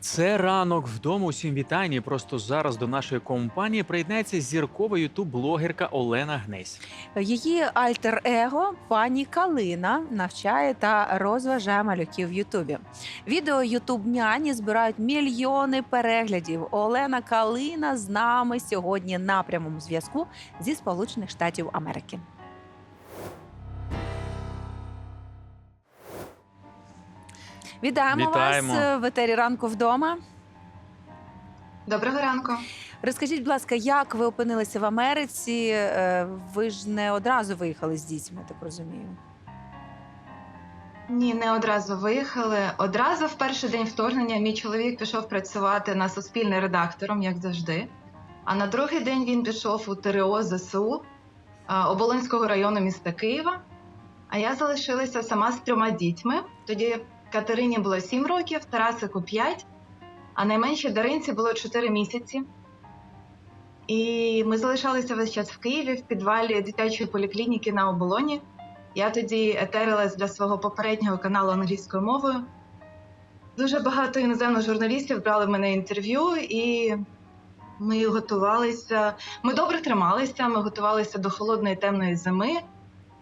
Це ранок вдома. Усім вітання. Просто зараз до нашої компанії приєднається зіркова ютуб-блогерка Олена Гнесь. Її альтер-его пані Калина навчає та розважає малюків в Ютубі. Відео Ютуб няні збирають мільйони переглядів. Олена Калина з нами сьогодні на прямому зв'язку зі Сполучених Штатів Америки. Вітаємо, Вітаємо. вас е, в етері ранку вдома. Доброго ранку. Розкажіть, будь ласка, як ви опинилися в Америці? Е, Ви ж не одразу виїхали з дітьми, так розумію. Ні, не одразу виїхали. Одразу в перший день вторгнення мій чоловік пішов працювати на суспільне редактором, як завжди. А на другий день він пішов у ТРО ЗСУ а, Оболонського району міста Києва. А я залишилася сама з трьома дітьми. Тоді Катерині було 7 років, Тарасику 5, а найменшій Даринці було 4 місяці. І ми залишалися весь час в Києві в підвалі дитячої поліклініки на оболоні. Я тоді етерилась для свого попереднього каналу англійською мовою. Дуже багато іноземних журналістів брали в мене інтерв'ю, і ми готувалися. Ми добре трималися. Ми готувалися до холодної темної зими.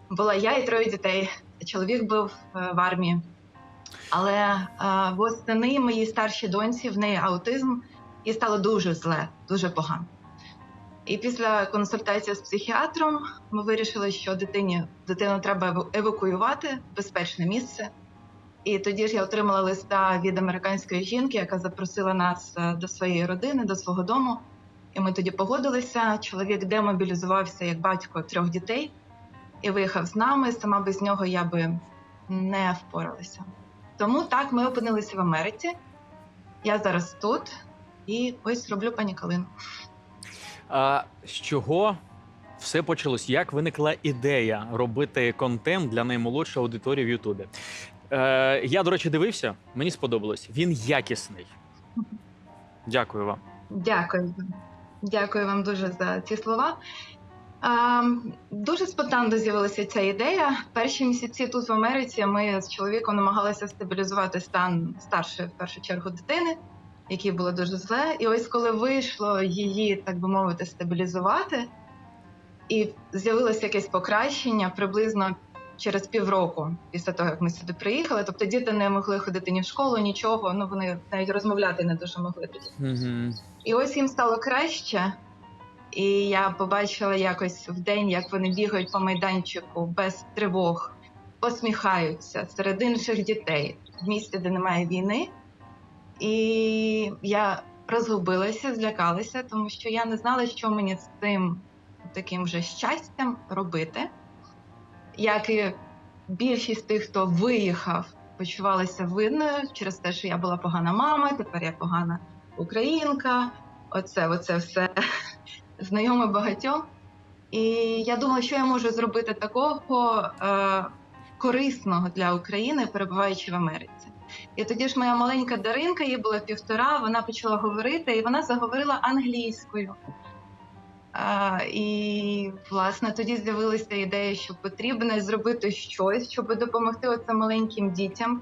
Була я і троє дітей. Чоловік був е, в армії. Але е, восени моїй старшій доньці в неї аутизм, і стало дуже зле, дуже погано. І після консультації з психіатром ми вирішили, що дитині дитину треба евакуювати в безпечне місце. І тоді ж я отримала листа від американської жінки, яка запросила нас е, до своєї родини, до свого дому. І ми тоді погодилися. Чоловік демобілізувався як батько трьох дітей і виїхав з нами. Сама без нього я би не впоралася. Тому так ми опинилися в Америці. Я зараз тут і ось роблю пані Калину. А з чого все почалось? Як виникла ідея робити контент для наймолодшої аудиторії в Ютубі? Е, я, до речі, дивився, мені сподобалось. Він якісний. Дякую вам. Дякую. Дякую вам дуже за ці слова. Дуже спонтанно з'явилася ця ідея. Перші місяці тут в Америці ми з чоловіком намагалися стабілізувати стан старшої в першу чергу дитини, якій було дуже зле. І ось коли вийшло її, так би мовити, стабілізувати, і з'явилося якесь покращення приблизно через півроку після того, як ми сюди приїхали. Тобто діти не могли ходити ні в школу, нічого. Ну вони навіть розмовляти не дуже могли тоді. Угу. І ось їм стало краще. І я побачила якось в день, як вони бігають по майданчику без тривог, посміхаються серед інших дітей в місті, де немає війни. І я розгубилася, злякалася, тому що я не знала, що мені з цим таким вже щастям робити. Як і більшість тих, хто виїхав, почувалася винною через те, що я була погана мама, тепер я погана українка. Оце, оце все знайоме багатьом. І я думала, що я можу зробити такого е, корисного для України, перебуваючи в Америці. І тоді ж моя маленька Даринка, їй було півтора, вона почала говорити, і вона заговорила англійською. А, і, власне, тоді з'явилася ідея, що потрібно зробити щось, щоб допомогти оцим маленьким дітям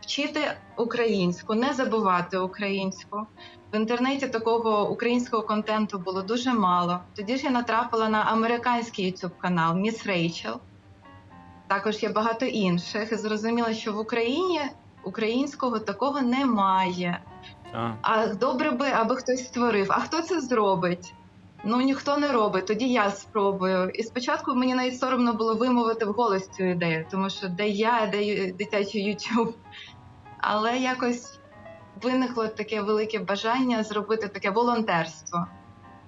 вчити українську, не забувати українську. В інтернеті такого українського контенту було дуже мало. Тоді ж я натрапила на американський youtube канал Міс Рейчел. Також є багато інших. І зрозуміла, що в Україні українського такого немає. А, А добре би, аби хтось створив. А хто це зробить? Ну ніхто не робить, тоді я спробую. І спочатку мені навіть соромно було вимовити вголос цю ідею, тому що де я, де дитячий YouTube. Але якось виникло таке велике бажання зробити таке волонтерство.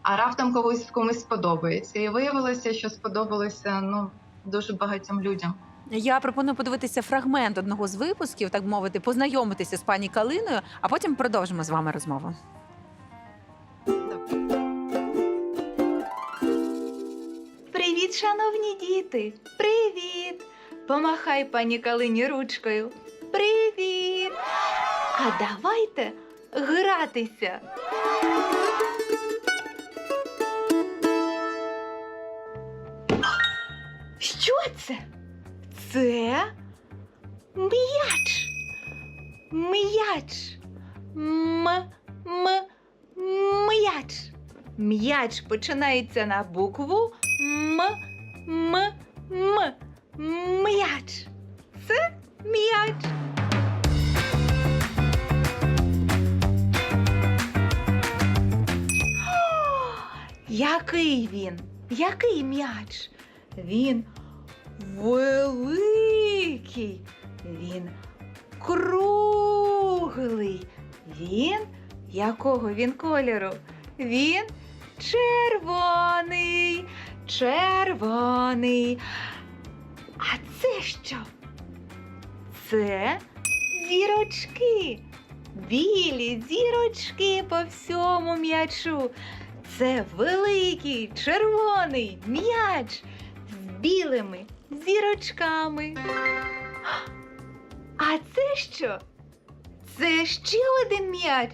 А раптом комусь комусь сподобається. І виявилося, що сподобалося ну, дуже багатьом людям. Я пропоную подивитися фрагмент одного з випусків, так мовити, познайомитися з пані Калиною, а потім продовжимо з вами розмову. Привіт, шановні діти! Привіт! Помахай пані Калині ручкою. Привіт! А давайте гратися. Що це? Це м'яч. М'яч. М. М. М'яч. М'яч починається на букву М. М. М. М'яч. Це м'яч. Який він? Який м'яч? Він великий. Він круглий. Він якого він кольору? Він червоний. Червоний. А це що? Це зірочки. Білі зірочки по всьому м'ячу. Це великий червоний м'яч з білими зірочками. А це що? Це ще один м'яч.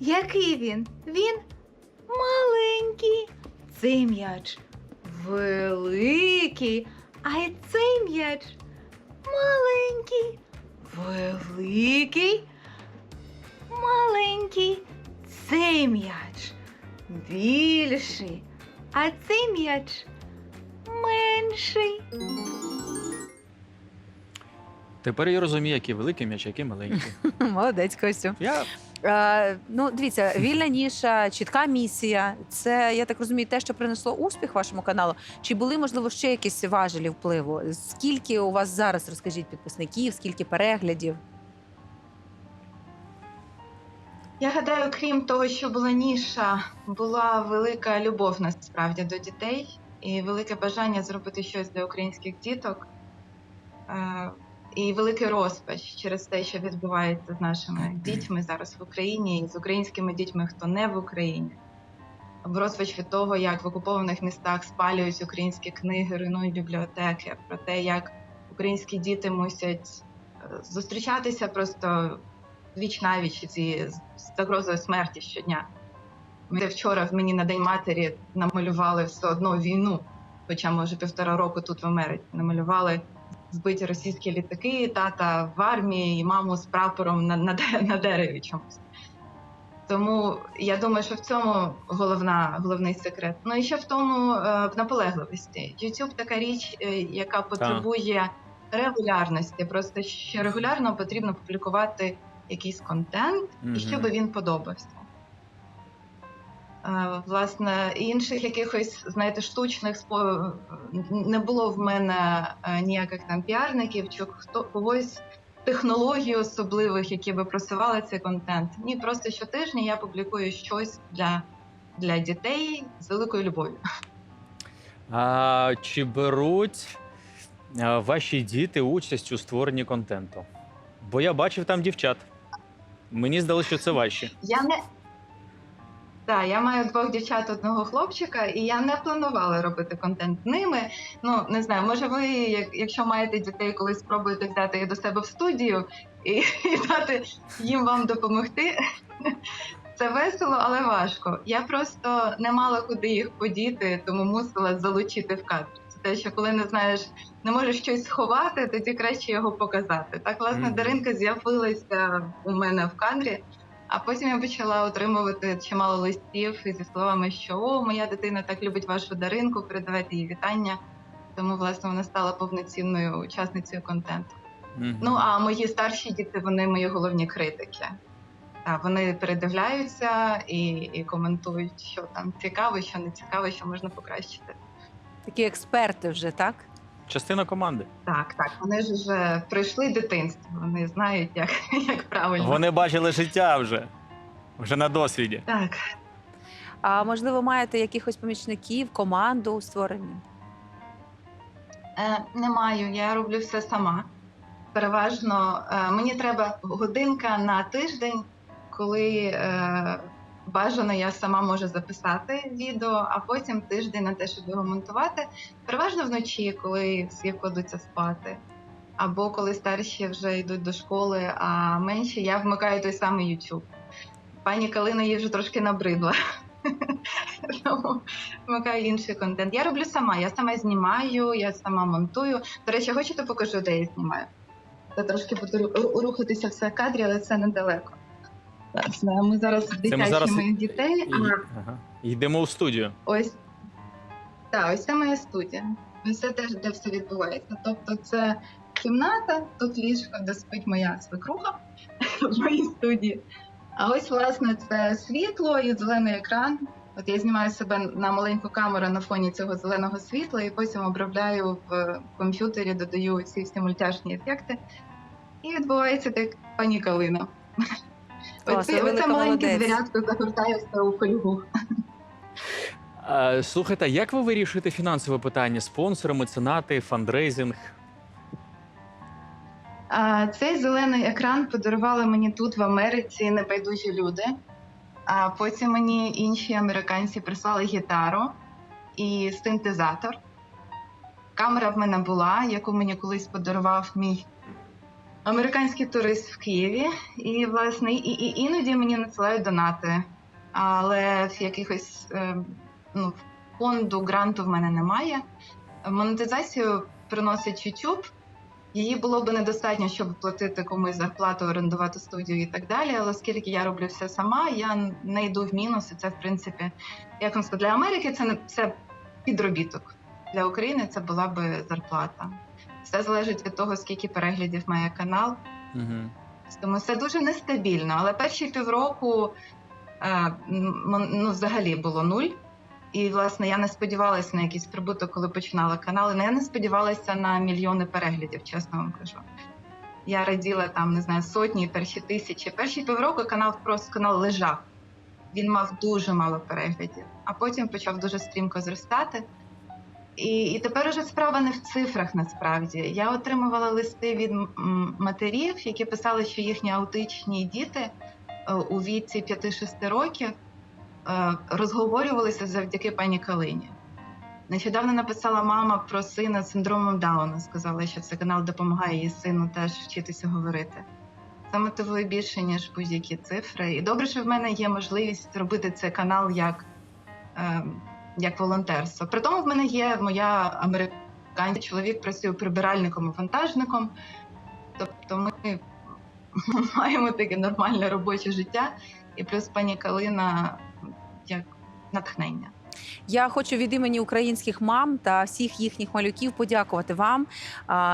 Який він? Він маленький. Цей м'яч великий, а цей м'яч маленький, великий, маленький. Цей м'яч більший, а цей м'яч менший. Тепер я розумію, які великі м'ячі, які маленькі. Молодець, Костю. Я Е, ну, дивіться, вільна ніша, чітка місія. Це я так розумію, те, що принесло успіх вашому каналу. Чи були можливо ще якісь важелі впливу? Скільки у вас зараз розкажіть підписників, скільки переглядів? Я гадаю, крім того, що була ніша, була велика любов насправді до дітей і велике бажання зробити щось для українських діток. Е, І великий розпач через те, що відбувається з нашими дітьми зараз в Україні, і з українськими дітьми, хто не в Україні. Розпач від того, як в окупованих містах спалюють українські книги, руйнують бібліотеки, про те, як українські діти мусять е, зустрічатися просто віч навіч зі з загрозою смерті щодня. Ми вчора в мені на День матері намалювали все одно війну, хоча ми вже півтора року тут в Америці намалювали збиті російські літаки, тата в армії і маму з прапором на, на, на дереві чомусь. Тому я думаю, що в цьому головна, головний секрет. Ну і ще в тому е, в наполегливості. YouTube така річ, е, яка потребує регулярності. Просто що регулярно потрібно публікувати якийсь контент, і щоб він подобався. Власне, інших якихось, знаєте, штучних спо... не було в мене е, ніяких там піарників чи хто когось технологій особливих, які би просували цей контент. Ні, просто щотижня я публікую щось для, для дітей з великою любов'ю. а, чи беруть ваші діти участь у створенні контенту? Бо я бачив там дівчат. Мені здалося, що це ваші. Я не так, я маю двох дівчат, одного хлопчика, і я не планувала робити контент з ними. Ну не знаю, може, ви, як- якщо маєте дітей, колись спробуєте взяти їх до себе в студію і, і дати їм вам допомогти. Це весело, але важко. Я просто не мала куди їх подіти, тому мусила залучити в кадр. Те, що коли не знаєш, не можеш щось сховати, тоді краще його показати. Так, власне, Мгм. Даринка з'явилася у мене в кадрі. А потім я почала отримувати чимало листів зі словами, що о, моя дитина так любить вашу даринку, передавайте їй вітання. Тому, власне, вона стала повноцінною учасницею контенту. Мгм. Ну а мої старші діти, вони мої головні критики. Так, вони передивляються і, і коментують, що там цікаво, що не цікаво, що можна покращити. Такі експерти вже, так? Частина команди. Так, так, вони ж вже пройшли дитинство, вони знають, як, як правильно. Вони бачили життя вже. Вже на досвіді. Так, А можливо, маєте якихось помічників, команду у створенні? Е, не маю, я роблю все сама. Переважно е, мені треба годинка на тиждень, коли е, бажано я сама можу записати відео, а потім тиждень на те, щоб його монтувати. Переважно вночі, коли всі кладуться спати. Або коли старші вже йдуть до школи, а менші я вмикаю той самий YouTube. Пані Калина їй вже трошки набридла. Тому вмикаю інший контент. Я роблю сама, я сама знімаю, я сама монтую. До речі, хочете покажу, де я знімаю? Це трошки буду рухатися все кадрі, але це недалеко. Ми зараз дитячі зараз моїх дітей. І, ага. Йдемо у студію. ось так, ось це моя студія. Ось це теж де все відбувається. Тобто, це кімната, тут ліжко, де спить моя свекруха в моїй студії. А ось, власне, це світло і зелений екран. От я знімаю себе на маленьку камеру на фоні цього зеленого світла, і потім обробляю в комп'ютері, додаю ці всі мультяшні ефекти. І відбувається так пані Калина. Клас, Оце, оце велика маленьке молодець. звірятко загортається у фольгу. Е, слухайте, як ви вирішуєте фінансове питання? Спонсори, меценати, фандрейзинг? А, Цей зелений екран подарували мені тут в Америці небайдужі люди. А потім мені інші американці прислали гітару і синтезатор. Камера в мене була, яку мені колись подарував мій американський турист в Києві. І, власне, і, і іноді мені надсилають донати. Але в якихось е, ну, фонду гранту в мене немає. Монетизацію приносить YouTube. Її було б недостатньо, щоб платити комусь зарплату, орендувати студію і так далі. Але оскільки я роблю все сама, я не йду в мінус. І це, в принципі, як вам сказати, для Америки це не це підробіток. Для України це була би зарплата. Все залежить від того, скільки переглядів має канал. Угу. Тому це дуже нестабільно. Але перші півроку е, ну, взагалі було нуль. І, власне, я не сподівалася на якийсь прибуток, коли починала канал. І я не сподівалася на мільйони переглядів, чесно вам кажу. Я раділа там, не знаю, сотні, перші тисячі. Перші півроку канал просто канал лежав. Він мав дуже мало переглядів, а потім почав дуже стрімко зростати. І, і тепер уже справа не в цифрах насправді. Я отримувала листи від матерів, які писали, що їхні аутичні діти е, у віці 5-6 років е, розговорювалися завдяки пані Калині. Нещодавно написала мама про сина з синдромом Дауна. Сказала, що цей канал допомагає її сину теж вчитися говорити. Це мотивує більше, ніж будь-які цифри. І добре, що в мене є можливість робити цей канал як, е, як волонтерство. При тому в мене є моя американська чоловік працює прибиральником і вантажником. Тобто ми маємо таке нормальне робоче життя, і плюс пані Калина як натхнення. Я хочу від імені українських мам та всіх їхніх малюків подякувати вам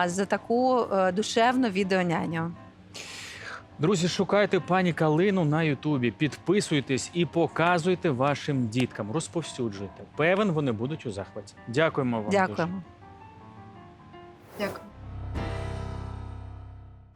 за таку е, душевну відеоняню. Друзі, шукайте пані Калину на Ютубі, підписуйтесь і показуйте вашим діткам, розповсюджуйте. Певен, вони будуть у захваті. Дякуємо вам. дуже. Дякую.